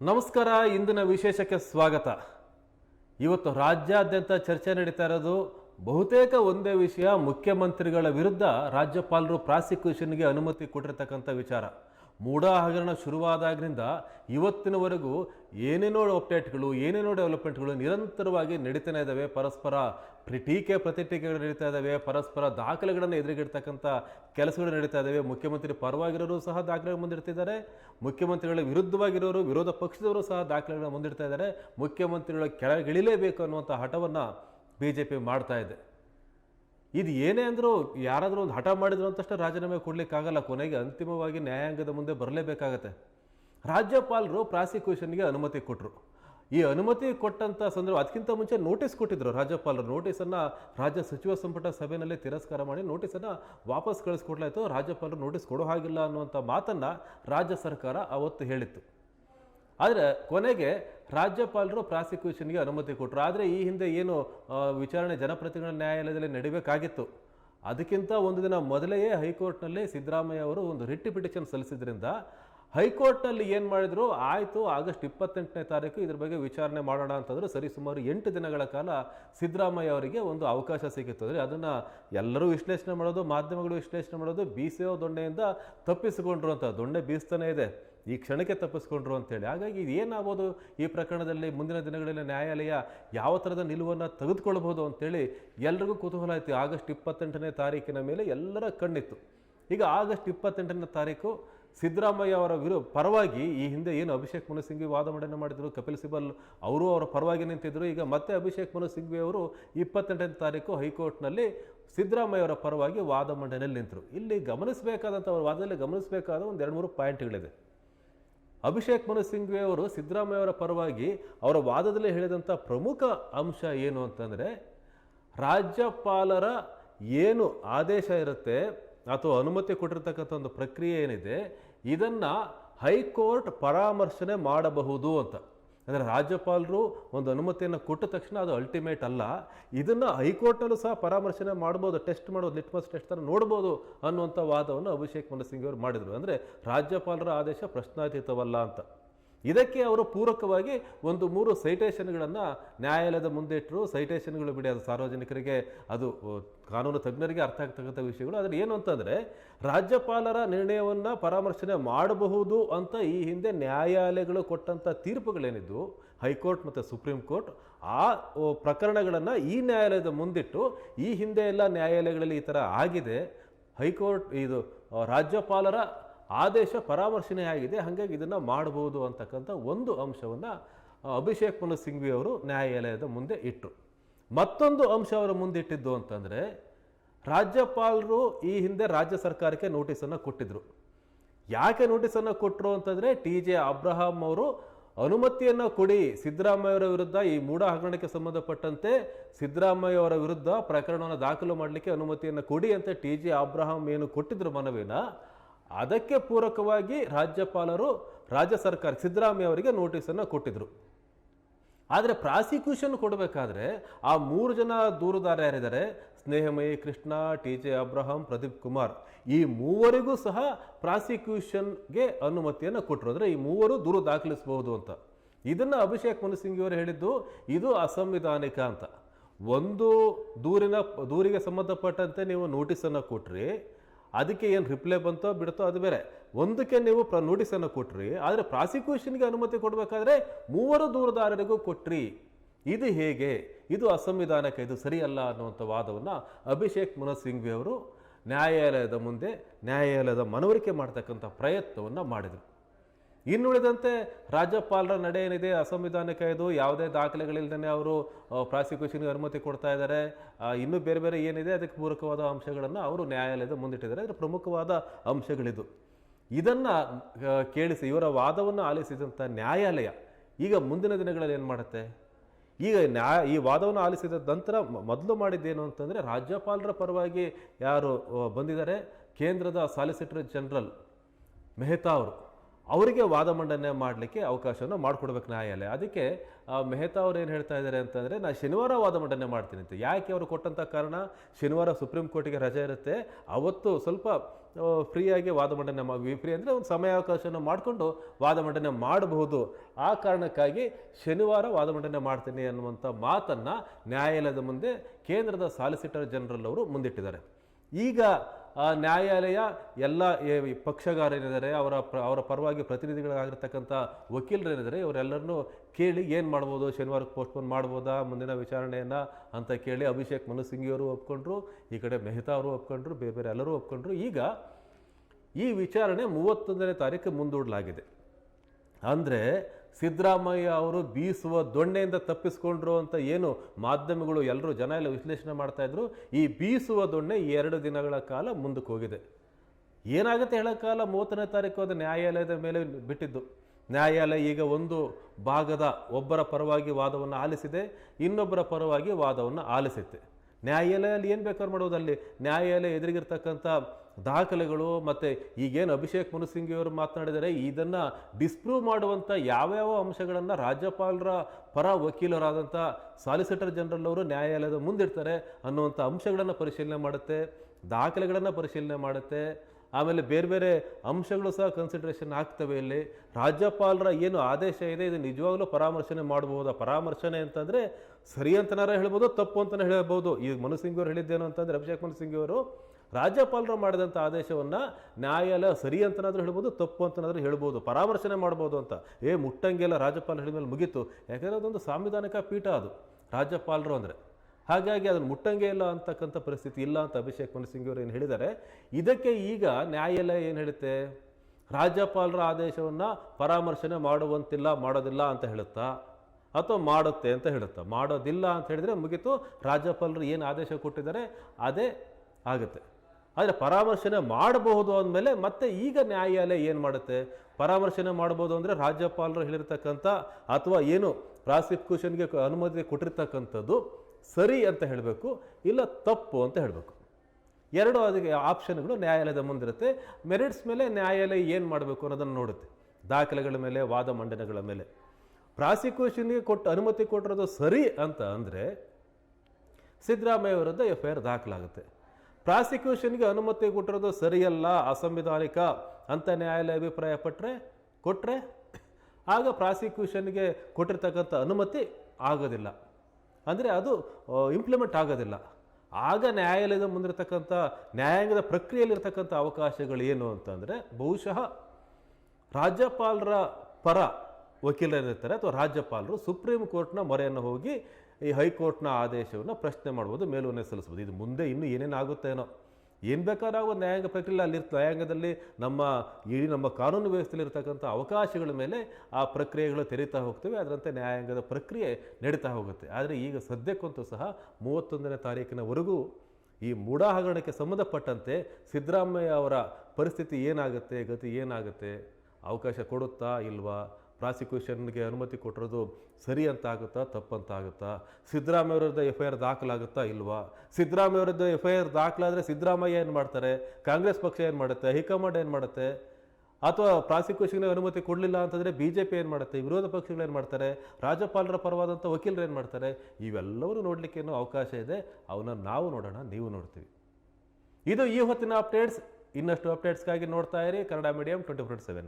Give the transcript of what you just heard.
ನಮಸ್ಕಾರ, ಇಂದಿನ ವಿಶೇಷಕ್ಕೆ ಸ್ವಾಗತ. ಇವತ್ತು ರಾಜ್ಯಾದ್ಯಂತ ಚರ್ಚೆ ನಡೀತಾ ಇರೋದು ಬಹುತೇಕ ಒಂದೇ ವಿಷಯ ಮುಖ್ಯಮಂತ್ರಿಗಳ ವಿರುದ್ಧ ರಾಜ್ಯಪಾಲರು ಪ್ರಾಸಿಕ್ಯೂಷನ್ಗೆ ಅನುಮತಿ ಕೊಟ್ಟಿರತಕ್ಕಂಥ ವಿಚಾರ. ಮೂಢ ಹಗರಣ ಶುರುವಾದಾಗಿನಿಂದ ಇವತ್ತಿನವರೆಗೂ ಏನೇನೋ ಅಪ್ಡೇಟ್ಗಳು, ಏನೇನೋ ಡೆವಲಪ್ಮೆಂಟ್ಗಳು ನಿರಂತರವಾಗಿ ನಡೀತಾನೆ ಇದ್ದಾವೆ. ಪರಸ್ಪರ ಪ್ರಿ- ಟೀಕೆ ಪ್ರತಿಟೀಕೆಗಳು ನಡೀತಾ ಇದ್ದಾವೆ. ಪರಸ್ಪರ ದಾಖಲೆಗಳನ್ನು ಎದುರಿಗಿಡ್ತಕ್ಕಂಥ ಕೆಲಸಗಳು ನಡೀತಾ ಇದ್ದಾವೆ. ಮುಖ್ಯಮಂತ್ರಿ ಪರವಾಗಿರೋರು ಸಹ ದಾಖಲೆಗಳು ಮುಂದಿಡ್ತಿದ್ದಾರೆ. ಮುಖ್ಯಮಂತ್ರಿಗಳ ವಿರುದ್ಧವಾಗಿರೋರು, ವಿರೋಧ ಪಕ್ಷದವರು ಸಹ ದಾಖಲೆಗಳನ್ನು ಮುಂದಿಡ್ತಾ ಇದ್ದಾರೆ. ಮುಖ್ಯಮಂತ್ರಿಗಳ ಕೆಳಗಿಳಿಲೇಬೇಕು ಅನ್ನುವಂಥ ಹಠವನ್ನು ಬಿ ಜೆ ಪಿ ಮಾಡ್ತಾ ಇದೆ. ಇದು ಏನೇ ಅಂದರೂ ಯಾರಾದರೂ ಒಂದು ಹಠ ಮಾಡಿದ್ರು ಅಂತಷ್ಟೇ ರಾಜೀನಾಮೆ ಕೊಡಲಿಕ್ಕಾಗಲ್ಲ. ಕೊನೆಗೆ ಅಂತಿಮವಾಗಿ ನ್ಯಾಯಾಂಗದ ಮುಂದೆ ಬರಲೇಬೇಕಾಗತ್ತೆ. ರಾಜ್ಯಪಾಲರು ಪ್ರಾಸಿಕ್ಯೂಷನ್ಗೆ ಅನುಮತಿ ಕೊಟ್ಟರು ಈ ಅನುಮತಿ ಕೊಟ್ಟಂಥ ಸಂದರ್ಭ ಅದಕ್ಕಿಂತ ಮುಂಚೆ ನೋಟಿಸ್ ಕೊಟ್ಟಿದ್ರು ರಾಜ್ಯಪಾಲರು. ನೋಟಿಸನ್ನು ರಾಜ್ಯ ಸಚಿವ ಸಂಪುಟ ಸಭೆಯಲ್ಲಿ ತಿರಸ್ಕಾರ ಮಾಡಿ ನೋಟಿಸನ್ನು ವಾಪಸ್ ಕಳಿಸ್ಕೊಡ್ಲಾಯಿತು. ರಾಜ್ಯಪಾಲರು ನೋಟಿಸ್ ಕೊಡೋ ಹಾಗಿಲ್ಲ ಅನ್ನುವಂಥ ಮಾತನ್ನು ರಾಜ್ಯ ಸರ್ಕಾರ ಅವತ್ತು ಹೇಳಿತ್ತು. ಆದರೆ ಕೊನೆಗೆ ರಾಜ್ಯಪಾಲರು ಪ್ರಾಸಿಕ್ಯೂಷನ್ಗೆ ಅನುಮತಿ ಕೊಟ್ಟರು ಆದರೆ ಈ ಹಿಂದೆ ಏನು ವಿಚಾರಣೆ ಜನಪ್ರತಿನಿಧಿಗಳ ನ್ಯಾಯಾಲಯದಲ್ಲಿ ನಡೀಬೇಕಾಗಿತ್ತು. ಅದಕ್ಕಿಂತ ಒಂದು ದಿನ ಮೊದಲೇ ಹೈಕೋರ್ಟ್ನಲ್ಲಿ ಸಿದ್ದರಾಮಯ್ಯ ಅವರು ಒಂದು ರಿಟ್ ಪಿಟಿಷನ್ ಸಲ್ಲಿಸಿದ್ರಿಂದ ಹೈಕೋರ್ಟ್ನಲ್ಲಿ ಏನು ಮಾಡಿದ್ರು? ಆಯಿತು, ಆಗಸ್ಟ್ ಇಪ್ಪತ್ತೆಂಟನೇ ತಾರೀಕು ಇದ್ರ ಬಗ್ಗೆ ವಿಚಾರಣೆ ಮಾಡೋಣ ಅಂತಂದ್ರೆ. ಸರಿ, ಸುಮಾರು ಎಂಟು ದಿನಗಳ ಕಾಲ ಸಿದ್ದರಾಮಯ್ಯ ಅವರಿಗೆ ಒಂದು ಅವಕಾಶ ಸಿಕ್ಕಿತ್ತು. ಅಂದರೆ ಅದನ್ನು ಎಲ್ಲರೂ ವಿಶ್ಲೇಷಣೆ ಮಾಡೋದು, ಮಾಧ್ಯಮಗಳು ವಿಶ್ಲೇಷಣೆ ಮಾಡೋದು, ಬೀಸೋ ದೊಣ್ಣೆಯಿಂದ ತಪ್ಪಿಸಿಕೊಂಡಿರುವಂಥ ದೊಣ್ಣೆ ಬೀಸ್ತಾನೆ ಇದೆ. ಈ ಕ್ಷಣಕ್ಕೆ ತಪ್ಪಿಸ್ಕೊಂಡ್ರು ಅಂತೇಳಿ. ಹಾಗಾಗಿ ಏನಾಗ್ಬೋದು? ಈ ಪ್ರಕರಣದಲ್ಲಿ ಮುಂದಿನ ದಿನಗಳಲ್ಲಿ ನ್ಯಾಯಾಲಯ ಯಾವ ಥರದ ನಿಲುವನ್ನು ತೆಗೆದುಕೊಳ್ಬೋದು ಅಂತೇಳಿ ಎಲ್ರಿಗೂ ಕುತೂಹಲ ಆಯಿತು. ಆಗಸ್ಟ್ ಇಪ್ಪತ್ತೆಂಟನೇ ತಾರೀಕಿನ ಮೇಲೆ ಎಲ್ಲರ ಕಣ್ಣಿತ್ತು. ಈಗ ಆಗಸ್ಟ್ ಇಪ್ಪತ್ತೆಂಟನೇ ತಾರೀಕು ಸಿದ್ದರಾಮಯ್ಯ ಅವರ ವಿರು, ಪರವಾಗಿ ಈ ಹಿಂದೆ ಏನು ಅಭಿಷೇಕ್ ಮನು ಸಿಂಘ್ವಿ ವಾದ ಮಂಡನೆ ಮಾಡಿದ್ರು, ಕಪಿಲ್ ಸಿಬಲ್ ಅವರು ಅವರ ಪರವಾಗಿ ನಿಂತಿದ್ದರು ಈಗ ಮತ್ತೆ ಅಭಿಷೇಕ್ ಮನು ಅವರು ಇಪ್ಪತ್ತೆಂಟನೇ ತಾರೀಕು ಹೈಕೋರ್ಟ್ನಲ್ಲಿ ಸಿದ್ದರಾಮಯ್ಯ ಅವರ ಪರವಾಗಿ ವಾದ ಮಂಡನೆಯಲ್ಲಿ ನಿಂತರು. ಇಲ್ಲಿ ಗಮನಿಸಬೇಕಾದಂಥ ಅವರ ವಾದದಲ್ಲಿ ಗಮನಿಸಬೇಕಾದ ಒಂದು ಎರಡು ಮೂರು ಪಾಯಿಂಟ್ಗಳಿದೆ. ಅಭಿಷೇಕ್ ಮನು ಸಿಂಘ್ವಿ ಅವರು ಸಿದ್ದರಾಮಯ್ಯ ಅವರ ಪರವಾಗಿ ಅವರ ವಾದದಲ್ಲಿ ಹೇಳಿದಂಥ ಪ್ರಮುಖ ಅಂಶ ಏನು ಅಂತಂದರೆ, ರಾಜ್ಯಪಾಲರ ಏನು ಆದೇಶ ಇರುತ್ತೆ ಅಥವಾ ಅನುಮತಿ ಕೊಟ್ಟಿರ್ತಕ್ಕಂಥ ಒಂದು ಪ್ರಕ್ರಿಯೆ ಏನಿದೆ, ಇದನ್ನು ಹೈಕೋರ್ಟ್ ಪರಾಮರ್ಶನೆ ಮಾಡಬಹುದು ಅಂತ. ಅಂದರೆ ರಾಜ್ಯಪಾಲರು ಒಂದು ಅನುಮತಿಯನ್ನು ಕೊಟ್ಟ ತಕ್ಷಣ ಅದು ಅಲ್ಟಿಮೇಟ್ ಅಲ್ಲ. ಇದನ್ನು ಹೈಕೋರ್ಟಲ್ಲೂ ಸಹ ಪರಾಮರ್ಶನೆ ಮಾಡ್ಬೋದು, ಟೆಸ್ಟ್ ಮಾಡೋದು, ಲಿಟ್ಮಸ್ ಟೆಸ್ಟ್ ಥರ ನೋಡ್ಬೋದು ಅನ್ನುವಂಥ ವಾದವನ್ನು ಅಭಿಷೇಕ್ ಮನಸಿಂಗ್ ಅವರು ಮಾಡಿದರು. ಅಂದರೆ ರಾಜ್ಯಪಾಲರ ಆದೇಶ ಪ್ರಶ್ನಾತೀತವಲ್ಲ ಅಂತ. ಇದಕ್ಕೆ ಅವರು ಪೂರಕವಾಗಿ ಒಂದು ಮೂರು ಸೈಟೇಷನ್ಗಳನ್ನು ನ್ಯಾಯಾಲಯದ ಮುಂದೆ ಇಟ್ಟರು. ಸೈಟೇಷನ್ಗಳು ಬಿಡಿ, ಅದು ಸಾರ್ವಜನಿಕರಿಗೆ, ಅದು ಕಾನೂನು ತಜ್ಞರಿಗೆ ಅರ್ಥ ಆಗ್ತಕ್ಕಂಥ ವಿಷಯಗಳು. ಆದರೆ ಏನು ಅಂತಂದರೆ, ರಾಜ್ಯಪಾಲರ ನಿರ್ಣಯವನ್ನು ಪರಾಮರ್ಶನೆ ಮಾಡಬಹುದು ಅಂತ ಈ ಹಿಂದೆ ನ್ಯಾಯಾಲಯಗಳು ಕೊಟ್ಟಂಥ ತೀರ್ಪುಗಳೇನಿದ್ದು ಹೈಕೋರ್ಟ್ ಮತ್ತು ಸುಪ್ರೀಂ ಕೋರ್ಟ್, ಆ ಪ್ರಕರಣಗಳನ್ನು ಈ ನ್ಯಾಯಾಲಯದ ಮುಂದಿಟ್ಟು, ಈ ಹಿಂದೆ ಎಲ್ಲ ನ್ಯಾಯಾಲಯಗಳಲ್ಲಿ ಈ ಥರ ಆಗಿದೆ. ಹೈಕೋರ್ಟ್, ಇದು, ರಾಜ್ಯಪಾಲರ ಆದೇಶ ಪರಾಮರ್ಶನೆಯಾಗಿದೆ ಹಾಗಾಗಿ ಇದನ್ನು ಮಾಡಬಹುದು ಅಂತಕ್ಕಂಥ ಒಂದು ಅಂಶವನ್ನು ಅಭಿಷೇಕ್ ಮನು ಸಿಂಘ್ವಿ ಅವರು ನ್ಯಾಯಾಲಯದ ಮುಂದೆ ಇಟ್ಟರು ಮತ್ತೊಂದು ಅಂಶ ಅವರ ಮುಂದಿಟ್ಟಿದ್ದು ಅಂತಂದರೆ, ರಾಜ್ಯಪಾಲರು ಈ ಹಿಂದೆ ರಾಜ್ಯ ಸರ್ಕಾರಕ್ಕೆ ನೋಟಿಸನ್ನು ಕೊಟ್ಟಿದ್ದರು ಯಾಕೆ ನೋಟಿಸನ್ನು ಕೊಟ್ಟರು ಅಂತಂದರೆ, ಟಿ ಜೆ ಅಬ್ರಹಾಂ ಅವರು ಅನುಮತಿಯನ್ನು ಕೊಡಿ ಸಿದ್ದರಾಮಯ್ಯವರ ವಿರುದ್ಧ ಈ ಮೂಢ ಹಗರಣಕ್ಕೆ ಸಂಬಂಧಪಟ್ಟಂತೆ ಸಿದ್ದರಾಮಯ್ಯ ಅವರ ವಿರುದ್ಧ ಪ್ರಕರಣವನ್ನು ದಾಖಲು ಮಾಡಲಿಕ್ಕೆ ಅನುಮತಿಯನ್ನು ಕೊಡಿ ಅಂತ ಟಿ ಜೆ ಅಬ್ರಹಾಂ ಏನು ಕೊಟ್ಟಿದ್ರು ಮನವಿನ ಅದಕ್ಕೆ ಪೂರಕವಾಗಿ ರಾಜ್ಯಪಾಲರು ರಾಜ್ಯ ಸರ್ಕಾರ ಸಿದ್ದರಾಮಯ್ಯ ಅವರಿಗೆ ನೋಟಿಸನ್ನು ಕೊಟ್ಟಿದ್ರು. ಆದರೆ ಪ್ರಾಸಿಕ್ಯೂಷನ್ ಕೊಡಬೇಕಾದ್ರೆ ಆ ಮೂರು ಜನ ದೂರುದಾರ ಯಾರಿದ್ದಾರೆ? Snehamayi Krishna T J Abraham Pradeep Kumar. ಈ ಮೂವರಿಗೂ ಸಹ ಪ್ರಾಸಿಕ್ಯೂಷನ್ಗೆ ಅನುಮತಿಯನ್ನು ಕೊಟ್ಟರು ಅಂದರೆ ಈ ಮೂವರು ದೂರು ದಾಖಲಿಸಬಹುದು ಅಂತ. ಇದನ್ನು ಅಭಿಷೇಕ್ ಮನು ಸಿಂಗ್ ಅವರು ಹೇಳಿದ್ದು, ಇದು ಅಸಂವಿಧಾನಿಕ ಅಂತ. ಒಂದು ದೂರಿನ, ದೂರಿಗೆ ಸಂಬಂಧಪಟ್ಟಂತೆ ನೀವು ನೋಟಿಸನ್ನು ಕೊಟ್ರಿ ಅದಕ್ಕೆ ಏನು ರಿಪ್ಲೈ ಬಂತೋ ಬಿಡ್ತೋ ಅದು ಬೇರೆ. ಒಂದಕ್ಕೆ ನೀವು ಪ್ರ ನೋಟಿಸನ್ನು ಕೊಟ್ರಿ, ಆದರೆ ಪ್ರಾಸಿಕ್ಯೂಷನ್ಗೆ ಅನುಮತಿ ಕೊಡಬೇಕಾದ್ರೆ ಮೂವರು ದೂರದಾರರಿಗೂ ಕೊಟ್ರಿ. ಇದು ಹೇಗೆ? ಇದು ಅಸಂವಿಧಾನಕ್ಕೆ ಇದು ಸರಿಯಲ್ಲ ಅನ್ನುವಂಥ ವಾದವನ್ನು ಅಭಿಷೇಕ್ ಮನು ಸಿಂಘ್ವಿ ಅವರು ನ್ಯಾಯಾಲಯದ ಮುಂದೆ ನ್ಯಾಯಾಲಯದ ಮನವರಿಕೆ ಮಾಡ್ತಕ್ಕಂಥ ಪ್ರಯತ್ನವನ್ನು ಮಾಡಿದರು. ಇನ್ನುಳಿದಂತೆ ರಾಜ್ಯಪಾಲರ ನಡೆ ಏನಿದೆ, ಅಸಂವಿಧಾನಿಕ ಇದು, ಯಾವುದೇ ದಾಖಲೆಗಳಿಲ್ಲದೇ ಅವರು ಪ್ರಾಸಿಕ್ಯೂಷನ್ಗೆ ಅನುಮತಿ ಕೊಡ್ತಾ ಇದ್ದಾರೆ. ಇನ್ನೂ ಬೇರೆ ಬೇರೆ ಏನಿದೆ, ಅದಕ್ಕೆ ಪೂರಕವಾದ ಅಂಶಗಳನ್ನು ಅವರು ನ್ಯಾಯಾಲಯದ ಮುಂದಿಟ್ಟಿದ್ದಾರೆ. ಅದರ ಪ್ರಮುಖವಾದ ಅಂಶಗಳಿದು. ಇದನ್ನು ಕೇಳಿಸಿ, ಇವರ ವಾದವನ್ನು ಆಲಿಸಿದಂಥ ನ್ಯಾಯಾಲಯ ಈಗ ಮುಂದಿನ ದಿನಗಳಲ್ಲಿ ಏನು ಮಾಡುತ್ತೆ? ಈಗ ನ್ಯಾಯ ಈ ವಾದವನ್ನು ಆಲಿಸಿದ ನಂತರ ಮೊದಲು ಮಾಡಿದ್ದೇನು ಅಂತಂದರೆ ರಾಜ್ಯಪಾಲರ ಪರವಾಗಿ ಯಾರು ಬಂದಿದ್ದಾರೆ, ಕೇಂದ್ರದ ಸಾಲಿಸಿಟರ್ ಜನರಲ್ ಮೆಹ್ತಾ ಅವರು. ಅವರಿಗೆ ವಾದ ಮಂಡನೆ ಮಾಡಲಿಕ್ಕೆ ಅವಕಾಶವನ್ನು ಮಾಡಿಕೊಡ್ಬೇಕು ನ್ಯಾಯಾಲಯ. ಅದಕ್ಕೆ ಮೆಹ್ತಾ ಅವ್ರು ಏನು ಹೇಳ್ತಾ ಇದ್ದಾರೆ ಅಂತಂದರೆ ನಾನು ಶನಿವಾರ ವಾದ ಮಂಡನೆ ಮಾಡ್ತೀನಿ ಅಂತ. ಯಾಕೆ ಅವರು ಕೊಟ್ಟಂಥ ಕಾರಣ? ಶನಿವಾರ ಸುಪ್ರೀಂ ಕೋರ್ಟಿಗೆ ರಜೆ ಇರುತ್ತೆ. ಅವತ್ತು ಸ್ವಲ್ಪ ಫ್ರೀಯಾಗಿ ವಾದ ಮಂಡನೆ ಫ್ರೀ ಅಂದರೆ ಒಂದು ಸಮಯಾವಕಾಶವನ್ನು ಮಾಡಿಕೊಂಡು ವಾದ ಮಂಡನೆ ಮಾಡಬಹುದು. ಆ ಕಾರಣಕ್ಕಾಗಿ ಶನಿವಾರ ವಾದ ಮಂಡನೆ ಮಾಡ್ತೀನಿ ಅನ್ನುವಂಥ ಮಾತನ್ನು ನ್ಯಾಯಾಲಯದ ಮುಂದೆ ಕೇಂದ್ರದ ಸಾಲಿಸಿಟರ್ ಜನರಲ್ ಅವರು ಮುಂದಿಟ್ಟಿದ್ದಾರೆ. ಈಗ ನ್ಯಾಯಾಲಯ ಎಲ್ಲ ಪಕ್ಷಗಾರರೇನಿದ್ದಾರೆ ಅವರ ಅವರ ಪರವಾಗಿ ಪ್ರತಿನಿಧಿಗಳಾಗಿರ್ತಕ್ಕಂಥ ವಕೀಲರೇನಿದ್ದಾರೆ ಇವರೆಲ್ಲರನ್ನೂ ಕೇಳಿ ಏನು ಮಾಡ್ಬೋದು, ಶನಿವಾರಕ್ಕೆ ಪೋಸ್ಟ್ಪೋನ್ ಮಾಡ್ಬೋದಾ, ಮುಂದಿನ ವಿಚಾರಣೆಯನ್ನು ಅಂತ ಕೇಳಿ ಅಭಿಷೇಕ್ ಮನು ಸಿಂಗಿಯವರು ಒಪ್ಕೊಂಡ್ರು, ಈ ಕಡೆ ಮೆಹ್ತಾ ಅವರು ಒಪ್ಕೊಂಡ್ರು, ಬೇರೆ ಬೇರೆ ಎಲ್ಲರೂ ಒಪ್ಕೊಂಡ್ರು. ಈಗ ಈ ವಿಚಾರಣೆ ಮೂವತ್ತೊಂದನೇ ತಾರೀಕು ಮುಂದೂಡಲಾಗಿದೆ. ಅಂದರೆ ಸಿದ್ದರಾಮಯ್ಯ ಅವರು ಬೀಸುವ ದೊಣ್ಣೆಯಿಂದ ತಪ್ಪಿಸ್ಕೊಂಡ್ರು ಅಂತ ಏನು ಮಾಧ್ಯಮಗಳು ಎಲ್ಲರೂ ಜನ ಎಲ್ಲ ವಿಶ್ಲೇಷಣೆ ಮಾಡ್ತಾಯಿದ್ರು ಈ ಬೀಸುವ ದೊಣ್ಣೆ ಎರಡು ದಿನಗಳ ಕಾಲ ಮುಂದಕ್ಕೆ ಹೋಗಿದೆ. ಏನಾಗುತ್ತೆ ಹೇಳೋಕ್ಕಾಲ ಮೂವತ್ತನೇ ತಾರೀಕು ಅದು ನ್ಯಾಯಾಲಯದ ಮೇಲೆ ಬಿಟ್ಟಿದ್ದು. ನ್ಯಾಯಾಲಯ ಈಗ ಒಂದು ಭಾಗದ ಒಬ್ಬರ ಪರವಾಗಿ ವಾದವನ್ನು ಆಲಿಸಿದೆ, ಇನ್ನೊಬ್ಬರ ಪರವಾಗಿ ವಾದವನ್ನು ಆಲಿಸುತ್ತೆ. ನ್ಯಾಯಾಲಯಲ್ಲಿ ಏನು ಬೇಕಾದ್ರೂ ಮಾಡೋದು ಅಲ್ಲಿ. ನ್ಯಾಯಾಲಯ ಎದುರಿಗಿರ್ತಕ್ಕಂಥ ದಾಖಲೆಗಳು ಮತ್ತು ಈಗೇನು ಅಭಿಷೇಕ್ ಮನು ಅವರು ಮಾತನಾಡಿದರೆ ಇದನ್ನು ಡಿಸ್ಪ್ರೂವ್ ಮಾಡುವಂಥ ಯಾವ್ಯಾವ ಅಂಶಗಳನ್ನು ರಾಜ್ಯಪಾಲರ ಪರ ವಕೀಲರಾದಂಥ ಸಾಲಿಸಿಟರ್ ಜನರಲ್ ಅವರು ನ್ಯಾಯಾಲಯದ ಮುಂದಿಡ್ತಾರೆ ಅನ್ನುವಂಥ ಅಂಶಗಳನ್ನು ಪರಿಶೀಲನೆ ಮಾಡುತ್ತೆ, ದಾಖಲೆಗಳನ್ನು ಪರಿಶೀಲನೆ ಮಾಡುತ್ತೆ. ಆಮೇಲೆ ಬೇರೆ ಬೇರೆ ಅಂಶಗಳು ಸಹ ಕನ್ಸಿಡ್ರೇಷನ್ ಆಗ್ತವೆ ಇಲ್ಲಿ. ರಾಜ್ಯಪಾಲರ ಏನು ಆದೇಶ ಇದೆ, ಇದು ನಿಜವಾಗ್ಲೂ ಪರಾಮರ್ಶನೆ ಮಾಡಬಹುದಾ ಪರಾಮರ್ಶನೆ ಅಂತಂದರೆ ಸರಿ ಅಂತನಾರ ಹೇಳ್ಬೋದು, ತಪ್ಪು ಅಂತಲೇ ಹೇಳ್ಬೋದು. ಈಗ ಮನು ಸಿಂಗ್ ಅವರು ಹೇಳಿದ್ದೇನು ಅಂತಂದರೆ, ಅಭಿಷೇಕ್ ಮನು ಸಿಂಗ್ ಅವರು ರಾಜ್ಯಪಾಲರು ಮಾಡಿದಂಥ ಆದೇಶವನ್ನು ನ್ಯಾಯಾಲಯ ಸರಿ ಅಂತನಾದ್ರೂ ಹೇಳ್ಬೋದು, ತಪ್ಪು ಅಂತನಾದರೂ ಹೇಳ್ಬೋದು, ಪರಾಮರ್ಶನೆ ಮಾಡ್ಬೋದು ಅಂತ. ಏ, ಮುಟ್ಟಂಗೆಲ್ಲ ರಾಜ್ಯಪಾಲ ಹೇಳಿದ್ಮೇಲೆ ಮುಗೀತು. ಯಾಕಂದರೆ ಅದೊಂದು ಸಾಂವಿಧಾನಿಕ ಪೀಠ ಅದು, ರಾಜ್ಯಪಾಲರು ಅಂದರೆ. ಹಾಗಾಗಿ ಅದನ್ನು ಮುಟ್ಟಂಗೆ ಇಲ್ಲ ಅಂತಕ್ಕಂಥ ಪರಿಸ್ಥಿತಿ ಇಲ್ಲ ಅಂತ ಅಭಿಷೇಕ್ ಮನು ಸಿಂಗ್ ಅವರು ಏನು ಹೇಳಿದ್ದಾರೆ. ಇದಕ್ಕೆ ಈಗ ನ್ಯಾಯಾಲಯ ಏನು ಹೇಳುತ್ತೆ? ರಾಜ್ಯಪಾಲರ ಆದೇಶವನ್ನು ಪರಾಮರ್ಶನೆ ಮಾಡುವಂತಿಲ್ಲ, ಮಾಡೋದಿಲ್ಲ ಅಂತ ಹೇಳುತ್ತಾ? ಅಥವಾ ಮಾಡುತ್ತೆ ಅಂತ ಹೇಳುತ್ತಾ? ಮಾಡೋದಿಲ್ಲ ಅಂತ ಹೇಳಿದರೆ ಮುಗಿತು. ರಾಜ್ಯಪಾಲರು ಏನು ಆದೇಶ ಕೊಟ್ಟಿದ್ದಾರೆ? ಅದೇ ಆಗುತ್ತೆ. ಆದರೆ ಪರಾಮರ್ಶನೆ ಮಾಡಬಹುದು ಅಂದಮೇಲೆ ಮತ್ತೆ ಈಗ ನ್ಯಾಯಾಲಯ ಏನು ಮಾಡುತ್ತೆ? ಪರಾಮರ್ಶನೆ ಮಾಡ್ಬೋದು ಅಂದರೆ ರಾಜ್ಯಪಾಲರು ಹೇಳಿರ್ತಕ್ಕಂಥ ಅಥವಾ ಏನು ಪ್ರಾಸಿಕ್ಯೂಷನ್ಗೆ ಅನುಮತಿ ಕೊಟ್ಟಿರ್ತಕ್ಕಂಥದ್ದು ಸರಿ ಅಂತ ಹೇಳಬೇಕು, ಇಲ್ಲ ತಪ್ಪು ಅಂತ ಹೇಳಬೇಕು. ಎರಡು ಅದಕ್ಕೆ ಆಪ್ಷನ್ಗಳು ನ್ಯಾಯಾಲಯದ ಮುಂದಿರುತ್ತೆ. ಮೆರಿಟ್ಸ್ ಮೇಲೆ ನ್ಯಾಯಾಲಯ ಏನು ಮಾಡಬೇಕು ಅನ್ನೋದನ್ನು ನೋಡುತ್ತೆ. ದಾಖಲೆಗಳ ಮೇಲೆ, ವಾದ ಮಂಡನೆಗಳ ಮೇಲೆ. ಪ್ರಾಸಿಕ್ಯೂಷನ್ಗೆ ಕೊಟ್ಟು, ಅನುಮತಿ ಕೊಟ್ಟಿರೋದು ಸರಿ ಅಂತ ಅಂದರೆ ಸಿದ್ದರಾಮಯ್ಯ ವಿರುದ್ಧ ಎಫ್ ಐ ಆರ್ ದಾಖಲಾಗುತ್ತೆ. ಪ್ರಾಸಿಕ್ಯೂಷನ್ಗೆ ಅನುಮತಿ ಕೊಟ್ಟಿರೋದು ಸರಿಯಲ್ಲ, ಅಸಂವಿಧಾನಿಕ ಅಂತ ನ್ಯಾಯಾಲಯ ಅಭಿಪ್ರಾಯ ಪಟ್ಟರೆ ಕೊಟ್ಟರೆ ಆಗ ಪ್ರಾಸಿಕ್ಯೂಷನ್ಗೆ ಕೊಟ್ಟಿರ್ತಕ್ಕಂಥ ಅನುಮತಿ ಆಗೋದಿಲ್ಲ. ಅಂದರೆ ಅದು ಇಂಪ್ಲಿಮೆಂಟ್ ಆಗೋದಿಲ್ಲ. ಆಗ ನ್ಯಾಯಾಲಯದ ಮುಂದಿರತಕ್ಕಂಥ, ನ್ಯಾಯಾಂಗದ ಪ್ರಕ್ರಿಯೆಯಲ್ಲಿರ್ತಕ್ಕಂಥ ಅವಕಾಶಗಳು ಏನು ಅಂತಂದರೆ, ಬಹುಶಃ ರಾಜ್ಯಪಾಲರ ಪರ ವಕೀಲರಿರ್ತಾರೆ ಅಥವಾ ರಾಜ್ಯಪಾಲರು ಸುಪ್ರೀಂ ಕೋರ್ಟ್ನ ಮೊರೆಯನ್ನು ಹೋಗಿ ಈ ಹೈಕೋರ್ಟ್ನ ಆದೇಶವನ್ನು ಪ್ರಶ್ನೆ ಮಾಡ್ಬೋದು ಮೇಲುವನ್ನೇ ಸಲ್ಲಿಸ್ಬೋದು ಇದು ಮುಂದೆ ಇನ್ನೂ ಏನೇನಾಗುತ್ತೇನೋ. ಏನು ಬೇಕಾದ್ರೂ ಒಂದು ನ್ಯಾಯಾಂಗ ಪ್ರಕ್ರಿಯೆ ಅಲ್ಲಿ ನ್ಯಾಯಾಂಗದಲ್ಲಿ ನಮ್ಮ ಇಡೀ ನಮ್ಮ ಕಾನೂನು ವ್ಯವಸ್ಥೆಯಲ್ಲಿರ್ತಕ್ಕಂಥ ಅವಕಾಶಗಳ ಮೇಲೆ ಆ ಪ್ರಕ್ರಿಯೆಗಳು ತೆರೀತಾ ಹೋಗ್ತವೆ, ಅದರಂತೆ ನ್ಯಾಯಾಂಗದ ಪ್ರಕ್ರಿಯೆ ನಡೀತಾ ಹೋಗುತ್ತೆ. ಆದರೆ ಈಗ ಸದ್ಯಕ್ಕಂತೂ ಸಹ ಮೂವತ್ತೊಂದನೇ ತಾರೀಕಿನವರೆಗೂ ಈ ಮೂಢ ಹಗರಣಕ್ಕೆ ಸಂಬಂಧಪಟ್ಟಂತೆ ಸಿದ್ದರಾಮಯ್ಯ ಅವರ ಪರಿಸ್ಥಿತಿ ಏನಾಗುತ್ತೆ, ಗತಿ ಏನಾಗುತ್ತೆ, ಅವಕಾಶ ಕೊಡುತ್ತಾ ಇಲ್ವಾ? ಪ್ರಾಸಿಕ್ಯೂಷನ್ಗೆ ಅನುಮತಿ ಕೊಟ್ಟಿರೋದು ಸರಿ ಅಂತ ಆಗುತ್ತಾ ತಪ್ಪಂತ ಆಗುತ್ತಾ ಸಿದ್ದರಾಮಯ್ಯ ವಿರುದ್ಧ ಎಫ್ ಐ ಆರ್ ದಾಖಲಾಗುತ್ತಾ ಇಲ್ವಾ? ಸಿದ್ದರಾಮಯ್ಯ ವಿರುದ್ಧ ಎಫ್ ಐ ಆರ್ ದಾಖಲಾದರೆ ಸಿದ್ದರಾಮಯ್ಯ ಏನು ಮಾಡ್ತಾರೆ? ಕಾಂಗ್ರೆಸ್ ಪಕ್ಷ ಏನು ಮಾಡುತ್ತೆ? ಹೈಕಮಾಂಡ್ ಏನು ಮಾಡುತ್ತೆ? ಅಥವಾ ಪ್ರಾಸಿಕ್ಯೂಷನ್ಗೆ ಅನುಮತಿ ಕೊಡಲಿಲ್ಲ ಅಂತಂದರೆ ಬಿ ಜೆ ಪಿ ಏನು ಮಾಡುತ್ತೆ? ವಿರೋಧ ಪಕ್ಷಗಳು ಏನು ಮಾಡ್ತಾರೆ? ರಾಜ್ಯಪಾಲರ ಪರವಾದಂಥ ವಕೀಲರು ಏನು ಮಾಡ್ತಾರೆ? ಇವೆಲ್ಲವನ್ನೂ ನೋಡಲಿಕ್ಕೆ ಏನೋ ಅವಕಾಶ ಇದೆ. ಅವನ್ನ ನಾವು ನೋಡೋಣ, ನೀವು ನೋಡ್ತೀವಿ. ಇದು ಈ ಹೊತ್ತಿನ ಅಪ್ಡೇಟ್ಸ್. ಇನ್ನಷ್ಟು ಅಪ್ಡೇಟ್ಸ್ಗಾಗಿ ನೋಡ್ತಾ ಇರಿ. Kannada medium twenty four seven.